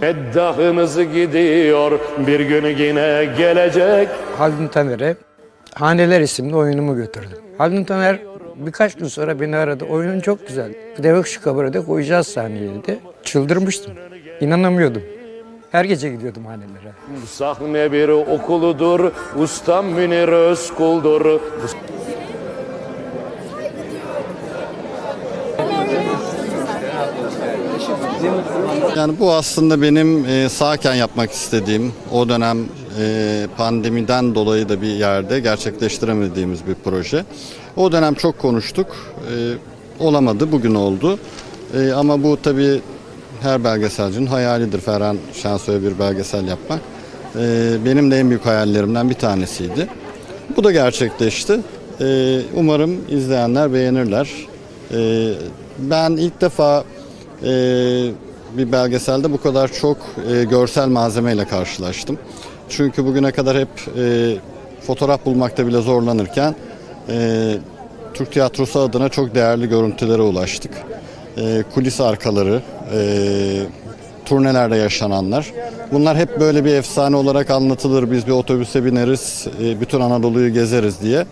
Meddahımız gidiyor bir gün yine gelecek Haldun Taner'e Haneler isimli oyunumu götürdüm. Haldun Taner birkaç gün sonra beni aradı. Oyunun çok güzel. Devek şu kabarada koyacağız sahneye dedi. Çıldırmıştım. İnanamıyordum. Her gece gidiyordum hanelere. Sahne bir okuludur Ustam Münir Özkul'dur Yani bu aslında benim e, sağken yapmak istediğim, o dönem e, pandemiden dolayı da bir yerde gerçekleştiremediğimiz bir proje. O dönem çok konuştuk, e, olamadı, bugün oldu. E, ama bu tabii her belgeselcinin hayalidir Ferhan Şensoy'a bir belgesel yapmak. E, benim de en büyük hayallerimden bir tanesiydi. Bu da gerçekleşti. E, umarım izleyenler beğenirler. E, ben ilk defa bir belgeselde bu kadar çok e, görsel malzemeyle karşılaştım. Çünkü bugüne kadar hep e, fotoğraf bulmakta bile zorlanırken e, Türk tiyatrosu adına çok değerli görüntülere ulaştık. Kulis arkaları, turnelerde yaşananlar. Bunlar hep böyle bir efsane olarak anlatılır. Biz bir otobüse bineriz, bütün Anadolu'yu gezeriz diye.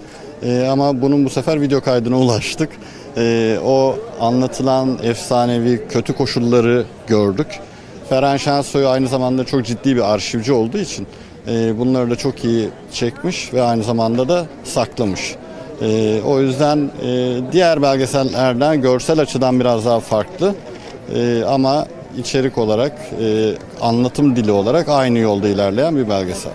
Ama bunun bu sefer video kaydına ulaştık. E, o anlatılan efsanevi kötü koşulları gördük. Ferhan Şensoy aynı zamanda çok ciddi bir arşivci olduğu için e, bunları da çok iyi çekmiş ve aynı zamanda da saklamış. E, o yüzden e, diğer belgesellerden görsel açıdan biraz daha farklı E, ama içerik olarak, e, anlatım dili olarak aynı yolda ilerleyen bir belgesel.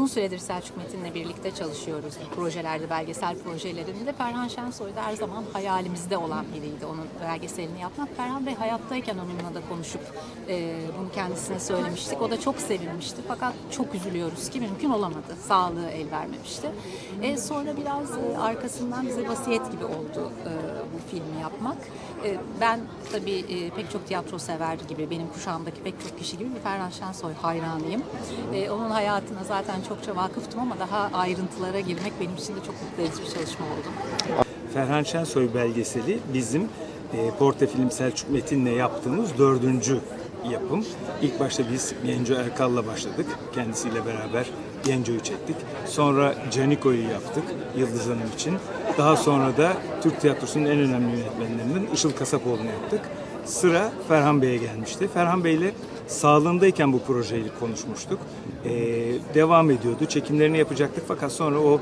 Uzun süredir Selçuk Metin'le birlikte çalışıyoruz projelerde, belgesel projelerinde. Ferhan Şensoy da her zaman hayalimizde olan biriydi onun belgeselini yapmak. Ferhan Bey hayattayken onunla da konuşup e, bunu kendisine söylemiştik. O da çok sevinmişti fakat çok üzülüyoruz ki mümkün olamadı. Sağlığı el vermemişti. E, sonra biraz e, arkasından bize vasiyet gibi oldu e, bu filmi yapmak. E, ben tabii e, pek çok tiyatro sever gibi, benim kuşağımdaki pek çok kişi gibi bir Ferhan Şensoy hayranıyım. E, onun hayatına zaten çokça vakıftım ama daha ayrıntılara girmek benim için de çok mutlu edici bir çalışma oldu. Ferhan Şensoy belgeseli bizim e, Porte Film Selçuk Metin'le yaptığımız dördüncü yapım. İlk başta biz Genco Erkal'la başladık. Kendisiyle beraber Genco'yu çektik. Sonra Caniko'yu yaptık Yıldız Hanım için. Daha sonra da Türk Tiyatrosu'nun en önemli yönetmenlerinden Işıl Kasapoğlu'nu yaptık. Sıra Ferhan Bey'e gelmişti. Ferhan Bey'le sağlığındayken bu projeyi konuşmuştuk. E, devam ediyordu. Çekimlerini yapacaktık fakat sonra o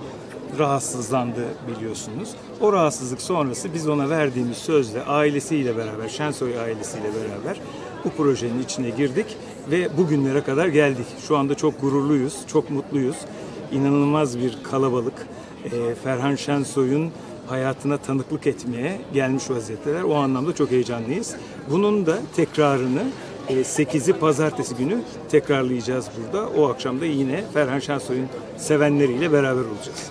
rahatsızlandı biliyorsunuz. O rahatsızlık sonrası biz ona verdiğimiz sözle ailesiyle beraber, Şensoy ailesiyle beraber bu projenin içine girdik ve bugünlere kadar geldik. Şu anda çok gururluyuz, çok mutluyuz. İnanılmaz bir kalabalık. Ee, Ferhan Şensoy'un hayatına tanıklık etmeye gelmiş vaziyetteler. O anlamda çok heyecanlıyız. Bunun da tekrarını e, 8'i pazartesi günü tekrarlayacağız burada. O akşam da yine Ferhan Şensoy'un sevenleriyle beraber olacağız.